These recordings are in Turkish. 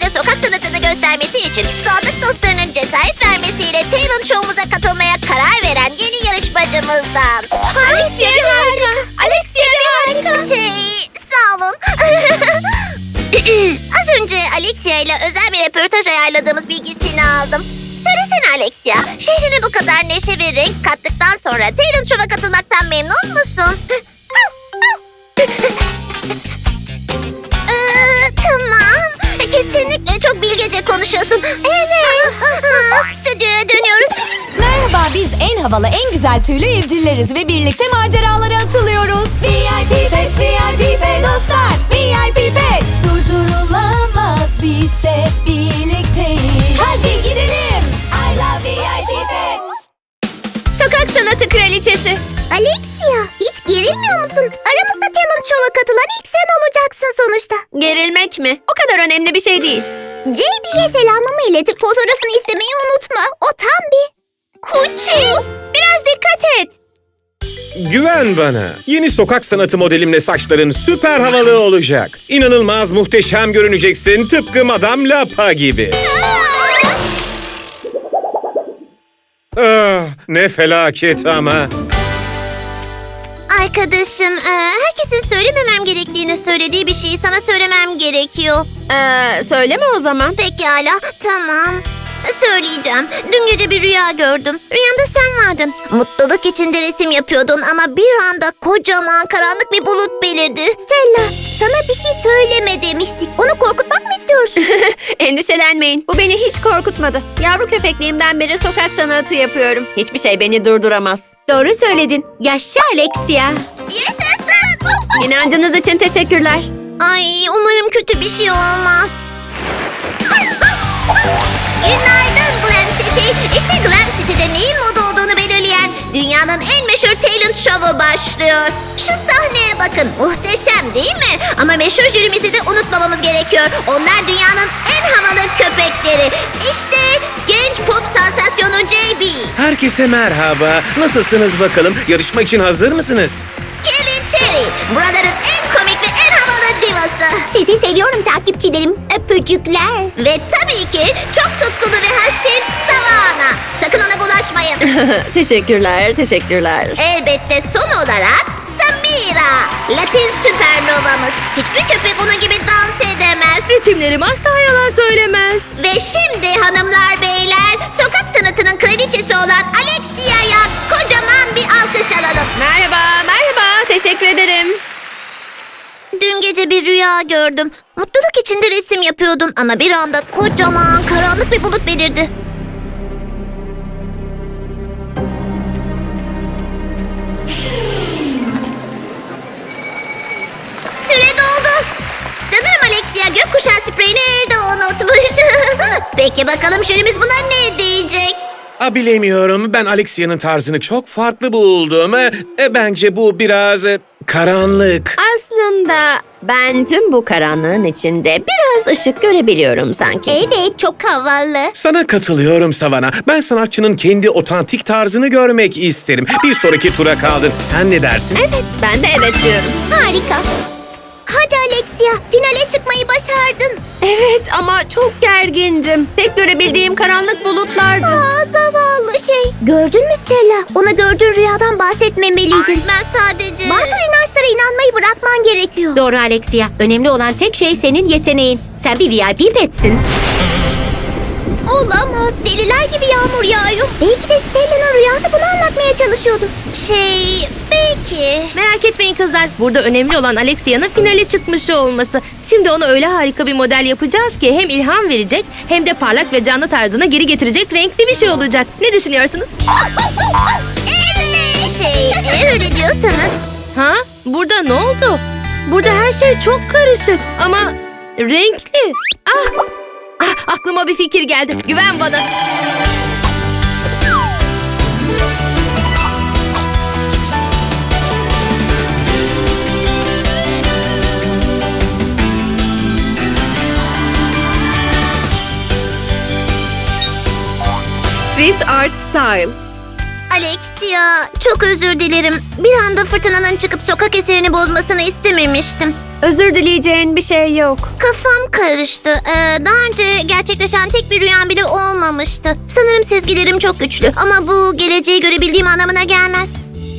bize sokak sanatını göstermesi için sadık dostlarının cesaret vermesiyle Talent Show'umuza katılmaya karar veren yeni yarışmacımızdan. Alexia bir harika. Alexia bir harika. Şey, sağ olun. Az önce Alexia ile özel bir röportaj ayarladığımız bilgisini aldım. Söylesene Alexia, şehrine bu kadar neşe ve renk kattıktan sonra Talent Show'a katılmaktan memnun musun? En havalı en güzel tüylü evcilleriz ve birlikte maceralara atılıyoruz. VIP Pets, VIP Pet dostlar, VIP Pets. Durdurulamaz biz hep birlikteyiz. Hadi gidelim. I love VIP Pets. Sokak sanatı kraliçesi. Alexia, hiç gerilmiyor musun? Aramızda Talent Show'a katılan ilk sen olacaksın sonuçta. Gerilmek mi? O kadar önemli bir şey değil. JB'ye selamımı iletip fotoğrafını istemeyi unutma. O tam bir kuçu. Biraz dikkat et. Güven bana. Yeni sokak sanatı modelimle saçların süper havalı olacak. İnanılmaz muhteşem görüneceksin tıpkı Madame Lapa gibi. Ah, ne felaket ama. Arkadaşım, e, herkesin söylememem gerektiğini söylediği bir şeyi sana söylemem gerekiyor. Ee, söyleme o zaman. Pekala, tamam. Söyleyeceğim. Dün gece bir rüya gördüm. Rüyanda sen vardın. Mutluluk içinde resim yapıyordun ama bir anda kocaman karanlık bir bulut belirdi. Stella, sana bir şey söyleme demiştik. Onu korkutmak mı istiyorsun? Endişelenmeyin. Bu beni hiç korkutmadı. Yavru köpekliğimden beri sokak sanatı yapıyorum. Hiçbir şey beni durduramaz. Doğru söyledin. Yaşa Alexia. Yaşasın! İnancınız için teşekkürler. Ay umarım kötü bir şey olmaz. Günaydın Glam City. İşte Glam City'de neyin moda olduğunu belirleyen dünyanın en meşhur talent show'u başlıyor. Şu sahneye bakın. Muhteşem değil mi? Ama meşhur jürimizi de unutmamamız gerekiyor. Onlar dünyanın en havalı köpekleri. İşte genç pop sansasyonu JB. Herkese merhaba. Nasılsınız bakalım? Yarışma için hazır mısınız? Kelly Cherry. Buraların Sizi seviyorum takipçilerim. Öpücükler. Ve tabii ki çok tutkulu ve haşin Savana. Sakın ona bulaşmayın. teşekkürler, teşekkürler. Elbette son olarak Samira. Latin süpernovamız. Hiçbir köpek onun gibi dans edemez. Ritimlerim asla yalan söylemez. Ve şimdi hanımlar beyler sokak sanatının kraliçesi olan Alexia'ya kocaman bir alkış alalım. Merhaba, merhaba. Teşekkür ederim. Dün gece bir rüya gördüm. Mutluluk içinde resim yapıyordun ama bir anda kocaman karanlık bir bulut belirdi. Süre doldu. Sanırım Alexia gökkuşağı spreyini evde unutmuş. Peki bakalım jürimiz buna ne diyecek? A, bilemiyorum. Ben Alexia'nın tarzını çok farklı buldum. E, e, bence bu biraz e, karanlık. Aslında ben tüm bu karanlığın içinde biraz ışık görebiliyorum sanki. Evet çok havalı. Sana katılıyorum Savana. Ben sanatçının kendi otantik tarzını görmek isterim. Bir sonraki tura kaldın. Sen ne dersin? Evet, ben de evet diyorum. Harika. Hadi Alexia finale çıkmayı başardın. Evet ama çok gergindim. Tek görebildiğim karanlık bulutlardı. Aa zavallı şey. Gördün mü Stella? Ona gördüğün rüyadan bahsetmemeliydin. ben sadece... Bazı inanmayı bırakman gerekiyor. Doğru Alexia. Önemli olan tek şey senin yeteneğin. Sen bir VIP petsin. Olamaz. Deliler gibi yağmur yağıyor. Belki de Stella'nın rüyası bunu anlatmaya çalışıyordu. Şey belki. Merak etmeyin kızlar. Burada önemli olan Alexia'nın finale çıkmış olması. Şimdi ona öyle harika bir model yapacağız ki hem ilham verecek hem de parlak ve canlı tarzına geri getirecek renkli bir şey olacak. Ne düşünüyorsunuz? Evet. Şey öyle diyorsanız. Ha? Burada ne oldu? Burada her şey çok karışık ama renkli. Ah! ah aklıma bir fikir geldi. Güven bana. Street Art Style. Alexia çok özür dilerim. Bir anda fırtınanın çıkıp sokak eserini bozmasını istememiştim. Özür dileyeceğin bir şey yok. Kafam karıştı. Ee, daha önce gerçekleşen tek bir rüyam bile olmamıştı. Sanırım sezgilerim çok güçlü ama bu geleceği görebildiğim anlamına gelmez.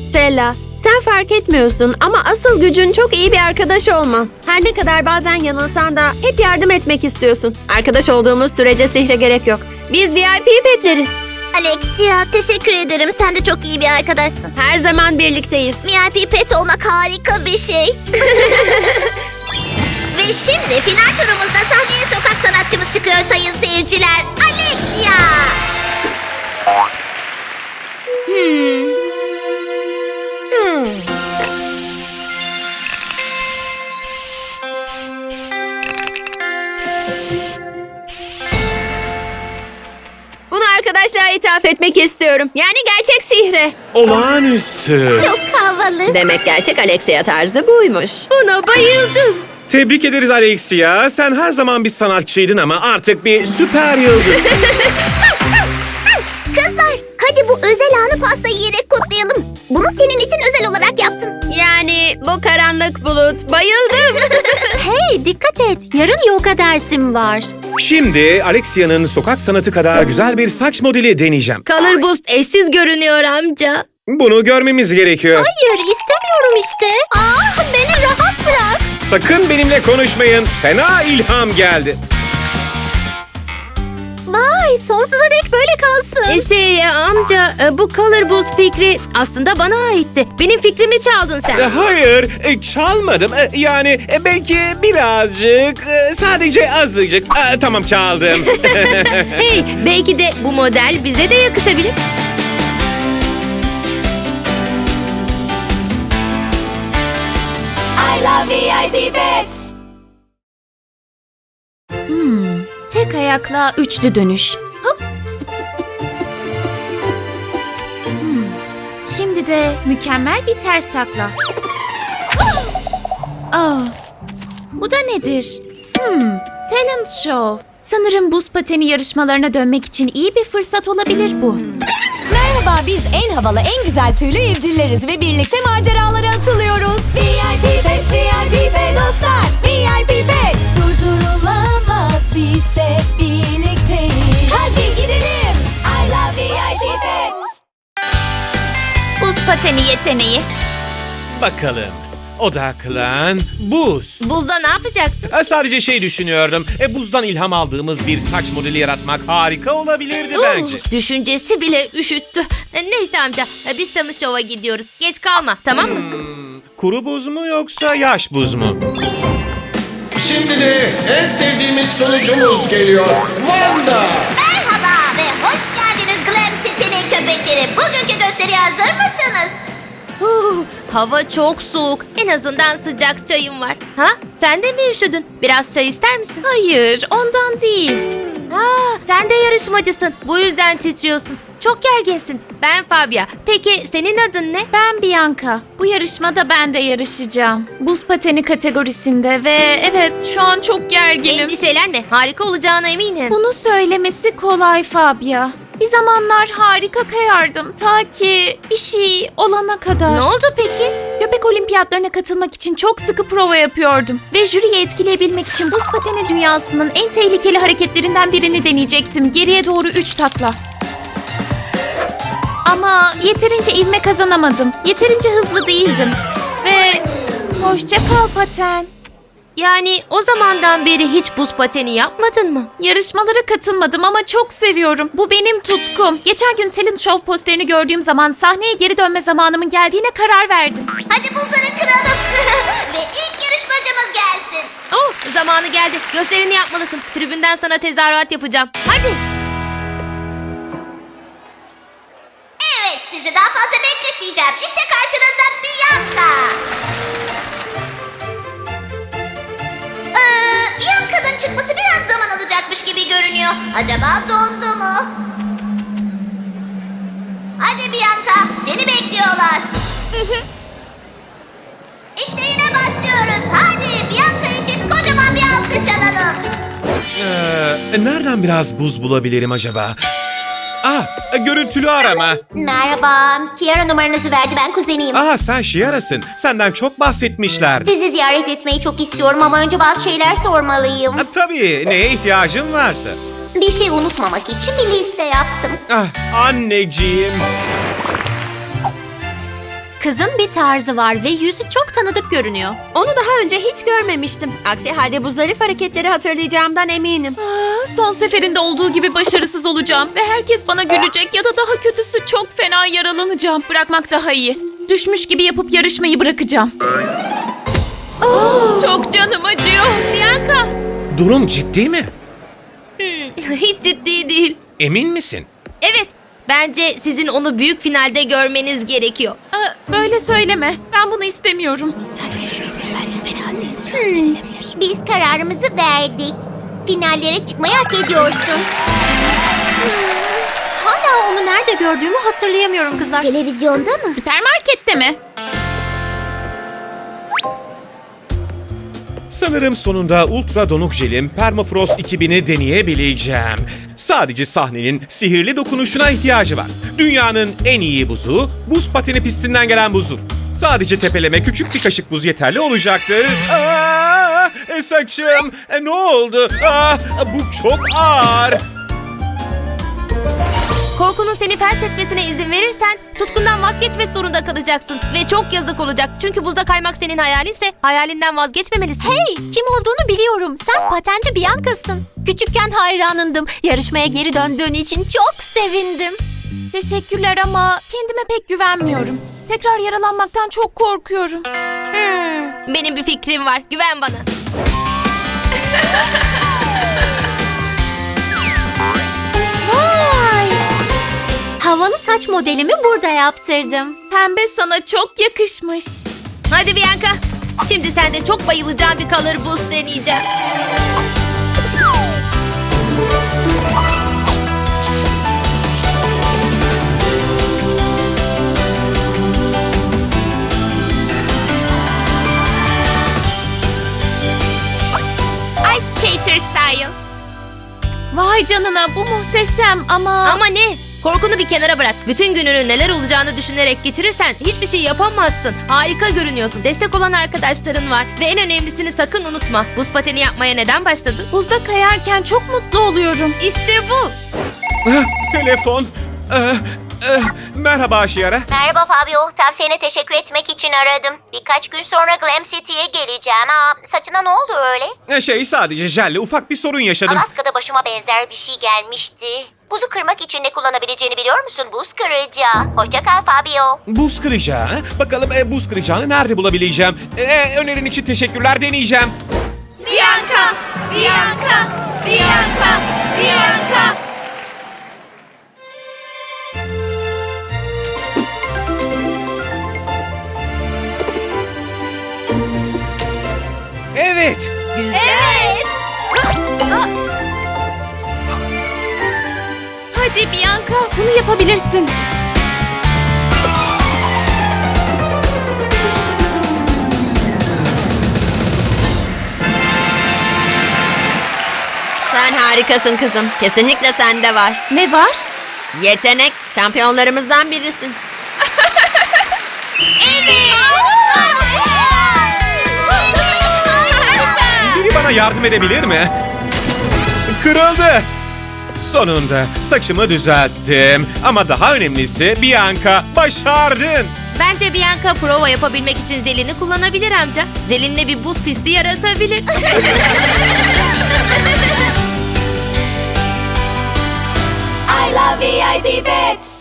Stella, sen fark etmiyorsun ama asıl gücün çok iyi bir arkadaş olman. Her ne kadar bazen yanılsan da hep yardım etmek istiyorsun. Arkadaş olduğumuz sürece sihre gerek yok. Biz VIP petleriz. Alexia, teşekkür ederim. Sen de çok iyi bir arkadaşsın. Her zaman birlikteyiz. VIP pet olmak harika bir şey. Ve şimdi final turumuzda sahneye sokak sanatçımız çıkıyor sayın seyirciler. Alexia! Bunu arkadaşlara ithaf etmek istiyorum. Yani gerçek sihre. Olağanüstü. Çok havalı. Demek gerçek Alexia tarzı buymuş. Buna bayıldım. Tebrik ederiz Alexia. Sen her zaman bir sanatçıydın ama artık bir süper yıldız. Kızlar, hadi bu özel anı pasta yiyerek kutlayalım. Bunu senin için özel olarak yaptım. Yani bu karanlık bulut. Bayıldım. Hey, dikkat et. Yarın yoga dersim var. Şimdi Alexia'nın sokak sanatı kadar güzel bir saç modeli deneyeceğim. Color Boost eşsiz görünüyor amca. Bunu görmemiz gerekiyor. Hayır, istemiyorum işte. Ah, beni rahat bırak. Sakın benimle konuşmayın. Fena ilham geldi. Vay, sonsuza dek böyle kalsın. E şey e, amca e, bu Color Boost fikri aslında bana aitti. Benim fikrimi çaldın E, sen. Hayır, e, çalmadım. E, Yani e, belki birazcık, e, sadece azıcık. E, Tamam çaldım. hey belki de bu model bize de yakışabilir. I love VIP Pets. Tek ayakla üçlü dönüş. Hop. Hmm. Şimdi de mükemmel bir ters takla. Oh. Bu da nedir? Hmm. Talent show. Sanırım buz pateni yarışmalarına dönmek için iyi bir fırsat olabilir bu. Merhaba biz en havalı en güzel tüylü evcilleriz ve birlikte maceralara atılıyoruz. VIP Pets, VIP Pet dostlar, VIP Pets. Pateni yeteneği. Bakalım. Odaklan. Buz. Buzda ne yapacaksın? Ha, sadece şey düşünüyordum. E, buzdan ilham aldığımız bir saç modeli yaratmak harika olabilirdi bence. Düşüncesi bile üşüttü. E, Neyse amca e, biz tanış şova gidiyoruz. Geç kalma tamam mı? Kuru buz mu yoksa yaş buz mu? Şimdi de en sevdiğimiz sonucumuz geliyor. Wanda! Hava çok soğuk. En azından sıcak çayım var. Ha? Sen de mi üşüdün? Biraz çay ister misin? Hayır, ondan değil. Ha, sen de yarışmacısın. Bu yüzden titriyorsun. Çok gerginsin. Ben Fabia. Peki senin adın ne? Ben Bianca. Bu yarışmada ben de yarışacağım. Buz pateni kategorisinde ve evet şu an çok gerginim. Endişelenme. Harika olacağına eminim. Bunu söylemesi kolay Fabia. Bir zamanlar harika kayardım ta ki bir şey olana kadar. Ne oldu peki? Köpek olimpiyatlarına katılmak için çok sıkı prova yapıyordum. Ve jüriyi etkileyebilmek için buz pateni dünyasının en tehlikeli hareketlerinden birini deneyecektim. Geriye doğru üç takla. Ama yeterince ivme kazanamadım. Yeterince hızlı değildim. Ve hoşça kal paten. Yani o zamandan beri hiç buz pateni yapmadın mı? Yarışmalara katılmadım ama çok seviyorum. Bu benim tutkum. Geçen gün talent show posterini gördüğüm zaman sahneye geri dönme zamanımın geldiğine karar verdim. Hadi buzları kıralım. ve ilk yarışmacımız gelsin. Oh zamanı geldi. Gösterini yapmalısın. Tribünden sana tezahürat yapacağım. Hadi. Acaba dondu mu? Hadi Bianca, seni bekliyorlar. işte yine başlıyoruz. Hadi Bianca için kocaman bir alkış alalım. Ee, nereden biraz buz bulabilirim acaba? Ah, görüntülü arama. Merhaba. Kiara numaranızı verdi. Ben kuzeniyim. Aha sen Şiara'sın. Senden çok bahsetmişler. Sizi ziyaret etmeyi çok istiyorum ama önce bazı şeyler sormalıyım. Ha, tabii, neye ihtiyacın varsa. Bir şey unutmamak için bir liste yaptım. Ah, anneciğim. Kızın bir tarzı var ve yüzü çok tanıdık görünüyor. Onu daha önce hiç görmemiştim. Aksi halde bu zarif hareketleri hatırlayacağımdan eminim. Aa, son seferinde olduğu gibi başarısız olacağım ve herkes bana gülecek ya da daha kötüsü çok fena yaralanacağım. Bırakmak daha iyi. Düşmüş gibi yapıp yarışmayı bırakacağım. Aa, çok canım acıyor. Bianca! Durum ciddi mi? Hiç ciddi değil. Emin misin? Evet, bence sizin onu büyük finalde görmeniz gerekiyor. Aa, böyle söyleme. Ben bunu istemiyorum. Hmm, Biz kararımızı verdik. Finallere çıkmayı hak ediyorsun. Hmm, Hala onu nerede gördüğümü hatırlayamıyorum kızlar. Televizyonda mı? Süpermarkette mi? Sanırım sonunda ultra donuk jelim Permafrost 2000'i deneyebileceğim. Sadece sahnenin sihirli dokunuşuna ihtiyacı var. Dünyanın en iyi buzu, buz pateni pistinden gelen buzdur. Sadece tepeleme küçük bir kaşık buz yeterli olacaktır. Aa, saçım, e, ne oldu? Aa, bu çok ağır. Korkunun seni felç etmesine izin verirsen tutkundan vazgeçmek zorunda kalacaksın. Ve çok yazık olacak. Çünkü buzda kaymak senin hayalinse hayalinden vazgeçmemelisin. Hey, kim olduğunu biliyorum. Sen patenci Bianca'sın. Küçükken hayranındım. Yarışmaya geri döndüğün için çok sevindim. Teşekkürler ama kendime pek güvenmiyorum. Tekrar yaralanmaktan çok korkuyorum. Hmm, benim bir fikrim var. Güven bana. Havalı saç modelimi burada yaptırdım. Pembe sana çok yakışmış. Hadi Bianca. Şimdi sen de çok bayılacağın bir color boost deneyeceğim. Ice Skater Style. Vay canına bu muhteşem ama... Ama ne? Korkunu bir kenara bırak. Bütün gününü neler olacağını düşünerek geçirirsen hiçbir şey yapamazsın. Harika görünüyorsun. Destek olan arkadaşların var. Ve en önemlisini sakın unutma. Buz pateni yapmaya neden başladın? Buzda kayarken çok mutlu oluyorum. İşte bu. Ah, telefon. Ah, ah, merhaba Şiara. Merhaba Fabio. Tavsiyene teşekkür etmek için aradım. Birkaç gün sonra Glam City'ye geleceğim. Aa, saçına ne oldu öyle? E, Şey sadece jelle ufak bir sorun yaşadım. Alaska'da başıma benzer bir şey gelmişti. Buzu kırmak için ne kullanabileceğini biliyor musun? Buz kırıcı. Hoşça kal Fabio. Buz kıracağı. Bakalım e, buz kıracağını nerede bulabileceğim? E, önerin için teşekkürler deneyeceğim. Bianca! Bianca! Bianca! Bianca! Evet. Güzel. Hadi Bianca bunu yapabilirsin. Sen harikasın kızım. Kesinlikle sende var. Ne var? Yetenek. Şampiyonlarımızdan birisin. Biri bana yardım edebilir mi? Kırıldı. Sonunda saçımı düzelttim. Ama daha önemlisi Bianca başardın. Bence Bianca prova yapabilmek için zelini kullanabilir amca. Zelinle bir buz pisti yaratabilir. I love VIP Pets.